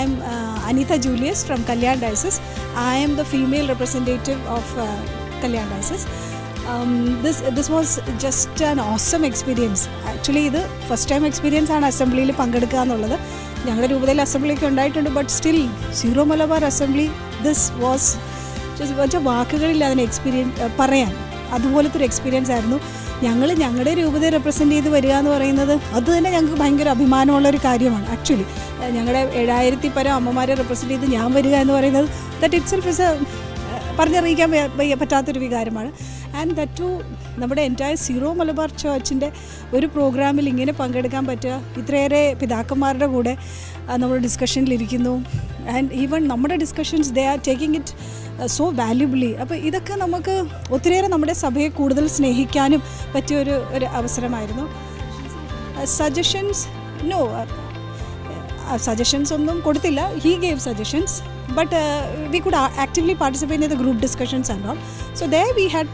I'm uh, Anita Julius from Kalyan Diocese. I am the female representative of uh, Kalyan Diocese. Um, this this was just an awesome experience. Actually ഇത് first time experience ആണ് അസംബ്ലിയിൽ പങ്കെടുക്കുക എന്നുള്ളത് ഞങ്ങളുടെ രൂപതയിൽ അസംബ്ലിയൊക്കെ ഉണ്ടായിട്ടുണ്ട് but still Syro Malabar assembly this was വെച്ചാൽ വാക്കുകളില്ല അതിനെ എക്സ്പീരിയൻസ് പറയാൻ അതുപോലത്തെ ഒരു എക്സ്പീരിയൻസ് ആയിരുന്നു ഞങ്ങൾ ഞങ്ങളുടെ രൂപതയെ റെപ്രസെന്റ് ചെയ്ത് വരിക എന്ന് പറയുന്നത് അത് തന്നെ ഞങ്ങൾക്ക് ഭയങ്കര അഭിമാനമുള്ള ഒരു കാര്യമാണ് ആക്ച്വലി ഞങ്ങളുടെ ഏഴായിരത്തി പരം അമ്മമാരെ റെപ്രസെന്റ് ചെയ്ത് ഞാൻ വരിക എന്ന് പറയുന്നത് ദറ്റ് ഇറ്റ് സെൽഫ് ഇസ് പറഞ്ഞറിയിക്കാൻ പറ്റാത്തൊരു വികാരമാണ്. ആൻഡ് ദറ്റ് ടു നമ്മുടെ എന്റയർ സീറോ മലബാർ ചേർച്ചിന്റെ ഒരു പ്രോഗ്രാമിൽ ഇങ്ങനെ പങ്കെടുക്കാൻ പറ്റുക. ഇത്രയേറെ പിതാക്കന്മാരുടെ കൂടെ നമ്മൾ ഡിസ്കഷനിലിരിക്കുന്നു ആൻഡ് ഈവൺ നമ്മുടെ discussions they are taking it so valuably അപ്പോൾ ഇതൊക്കെ നമുക്ക് ഒത്തിരിയേറെ നമ്മുടെ സഭയെ കൂടുതൽ സ്നേഹിക്കാനും പറ്റിയൊരു ഒരു അവസരമായിരുന്നു. സജഷൻസ് നോ ಸಜೆಷನ್ಸ್ ಒಂದೊಂದು ಕೊಡ್ತಿಲ್ಲ he He gave suggestions, but uh, we could uh, actively participate in the group discussions also So there we had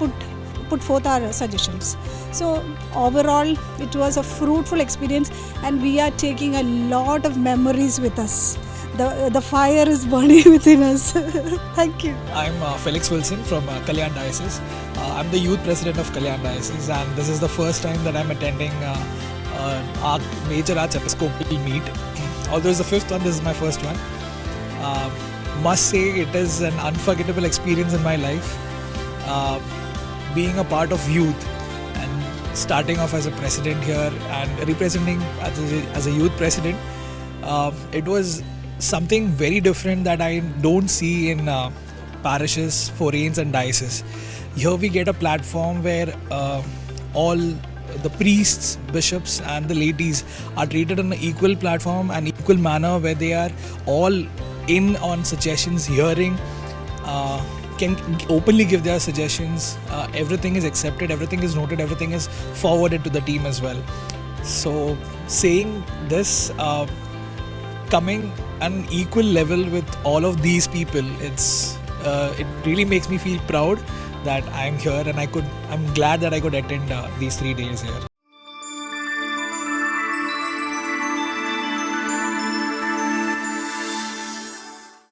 put forth our suggestions. So, overall, it was a fruitful experience, and we are taking a lot of memories with us. The, the fire is burning within us. Thank you. I'm uh, Felix Wilson from uh, Kalyan Diocese. I'm the youth president of Kalyan Diocese, and this is the first time that I'm attending uh, our major archiepiscopal meet. Although it's the fifth one, this is my first one. Uh, must say it is an unforgettable experience in my life. Uh, being a part of youth and starting off as a president here and representing as a, as a youth president, uh, it was something very different that I don't see in uh, parishes, forains, and dioceses. Here we get a platform where uh, all the priests, bishops, and the ladies are treated on an equal platform and equal manner where they are all in on suggestions, hearing. Uh, can openly give their suggestions. Uh, everything is accepted, everything is noted, everything is forwarded to the team as well. So, saying this, uh, coming an equal level with all of these people, it's uh, it really makes me feel proud that I'm here and I could. I'm glad that I could attend uh, these three days here.